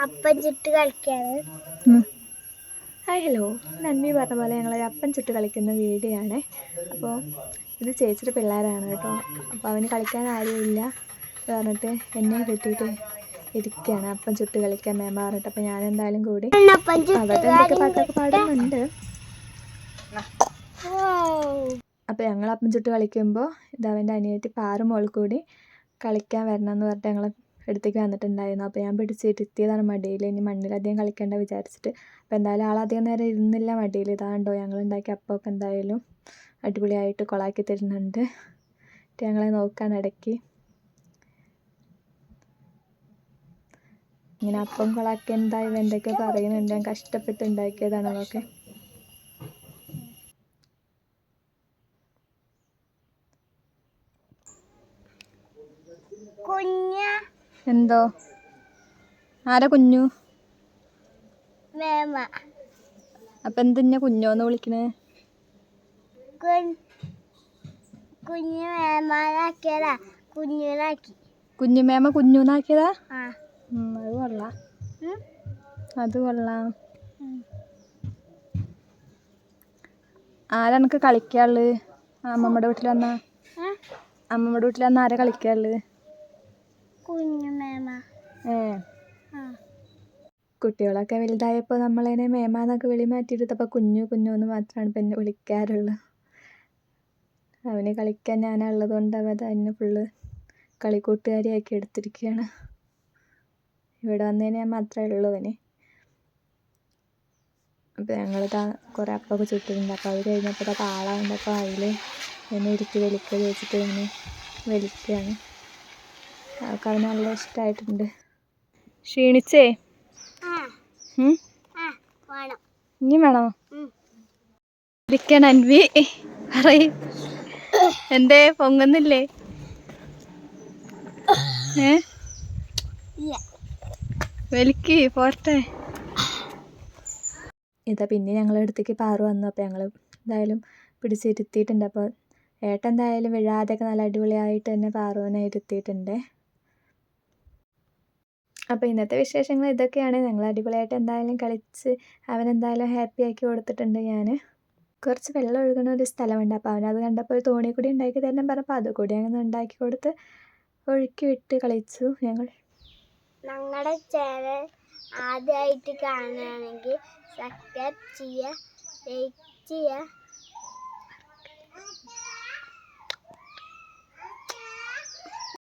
അപ്പം ചുട്ട് കളിക്കാണ്. Hi hello നന്മി പറഞ്ഞ പോലെ ഞങ്ങൾ അപ്പം ചുട്ട് കളിക്കുന്ന വീഡിയോ ആണ് അപ്പോൾ ഇത് ചേച്ചിയുടെ പിള്ളേരാണ് കേട്ടോ. അപ്പോൾ അവന് കളിക്കാൻ ആരുമില്ല പറഞ്ഞിട്ട് എന്നെ കിട്ടിയിട്ട് ഇരിക്കുകയാണ് അപ്പം ചുട്ട് കളിക്കാൻ മേമ പറഞ്ഞിട്ട്. അപ്പോൾ ഞാൻ എന്തായാലും കൂടി അപ്പം അവരുടെ എന്തൊക്കെ പാട്ടൊക്കെ പാടുന്നുണ്ട്. അപ്പോൾ ഞങ്ങൾ അപ്പം ചുട്ട് കളിക്കുമ്പോൾ ഇത് അവന്റെ അനിയത്തി പാറു മോൾ കൂടി കളിക്കാൻ വരണം എന്ന് പറഞ്ഞിട്ട് ഞങ്ങൾ അടുത്തേക്ക് വന്നിട്ടുണ്ടായിരുന്നു. അപ്പോൾ ഞാൻ പിടിച്ചിരുത്തിയതാണ് മടിയിൽ. ഇനി മണ്ണിലധികം കളിക്കേണ്ട വിചാരിച്ചിട്ട്. അപ്പോൾ എന്തായാലും ആളധികം നേരം ഇരുന്നില്ല മടിയിൽ. ഇതാണ്ടോ ഞങ്ങൾ ഉണ്ടാക്കിയ അപ്പമൊക്കെ എന്തായാലും അടിപൊളിയായിട്ട് കൊളാക്കി തരുന്നുണ്ട്. ഞങ്ങളെ നോക്കാൻ ഇടയ്ക്ക്. ഇങ്ങനെ അപ്പം കൊളാക്കി എന്തായി എന്തൊക്കെ പറയുന്നുണ്ട്. ഞാൻ കഷ്ടപ്പെട്ട് ഉണ്ടാക്കിയതാണ് അതൊക്കെ. കുഞ്ഞ. എന്തോ? ആരാ കുഞ്ഞു? അപ്പൊ അപ്പം എന്തിനാ കുഞ്ഞോന്ന് വിളിക്കണേ? കുഞ്ഞുമേമ കുഞ്ഞൂന്നാക്കിയതാ അത് കൊള്ളാം. അത് കൊള്ളാം. ആരാ എനിക്ക് കളിക്കാൾ അമ്മമ്മയുടെ വീട്ടിൽ വന്നാ? അമ്മമ്മടെ അമ്മമ്മയുടെ വീട്ടിൽ വന്നാ ആരാ കളിക്കാൾ കുഞ്ഞു കുട്ടികളൊക്കെ വലുതായപ്പോൾ നമ്മളതിനെ മേമാന്നൊക്കെ വിളി മാറ്റിയെടുത്തപ്പോൾ കുഞ്ഞു കുഞ്ഞു എന്ന് മാത്രമാണ് പിന്നെ എന്നെ വിളിക്കാറുള്ളത് അവന് കളിക്കാൻ ഞാനുള്ളത് കൊണ്ട് അവൻ തന്നെ ഫുള്ള് കളിക്കൂട്ടുകാരിയാക്കി എടുത്തിരിക്കുകയാണ് ഇവിടെ വന്നതിന് ഞാൻ മാത്രമേ ഉള്ളൂ അവന്. അപ്പോൾ ഞങ്ങളിതാ കുറേ അപ്പമൊക്കെ ചുട്ടിട്ടുണ്ട്. അപ്പോൾ അത് കഴിഞ്ഞപ്പോൾ പാള കണ്ടപ്പോൾ അതിൽ എന്നെ ഇരുത്തി വലിക്കുക ചോദിച്ചിട്ട് ഇങ്ങനെ വലിക്കുകയാണ് അവൾക്ക് അവന് നല്ല ഇഷ്ടമായിട്ടുണ്ട് ക്ഷീണിച്ചേ? ഇനി വേണോ? ഇരിക്കണ അൻവി. പറയ്. എന്തേ പൊങ്ങുന്നില്ലേ? ഏ? വലിക്ക് പോട്ടെ. ഇതാ പിന്നെ ഞങ്ങളുടെ അടുത്തേക്ക് പാറു വന്നു. അപ്പോൾ ഞങ്ങൾ എന്തായാലും പിടിച്ചിരുത്തിയിട്ടുണ്ട് അപ്പോൾ ഏട്ടൻ എന്തായാലും വിഴാതെയൊക്കെ നല്ല അടിപൊളിയായിട്ട് തന്നെ പാറുവിനെ ഇരുത്തിയിട്ടുണ്ട്. അപ്പോൾ ഇന്നത്തെ വിശേഷങ്ങൾ ഇതൊക്കെയാണ്. ഞങ്ങൾ അടിപൊളിയായിട്ട് എന്തായാലും കളിച്ച് അവനെന്തായാലും ഹാപ്പി ആക്കി കൊടുത്തിട്ടുണ്ട് ഞാൻ കുറച്ച് വെള്ളം ഒഴുകുന്ന ഒരു സ്ഥലമുണ്ട്. അപ്പോൾ അവനത് കണ്ടപ്പോൾ ഒരു തോണി കൂടി ഉണ്ടാക്കി തരണം പറഞ്ഞപ്പോൾ അത് കൂടി അങ്ങനെ ഉണ്ടാക്കി കൊടുത്ത് ഒഴുക്കി വിട്ട് കളിച്ചു ഞങ്ങൾ. ഞങ്ങളുടെ ചാനൽ ആദ്യമായിട്ട് കാണുകയാണെങ്കിൽ സബ്സ്ക്രൈബ് ചെയ്യുക ലൈക്ക് ചെയ്യുക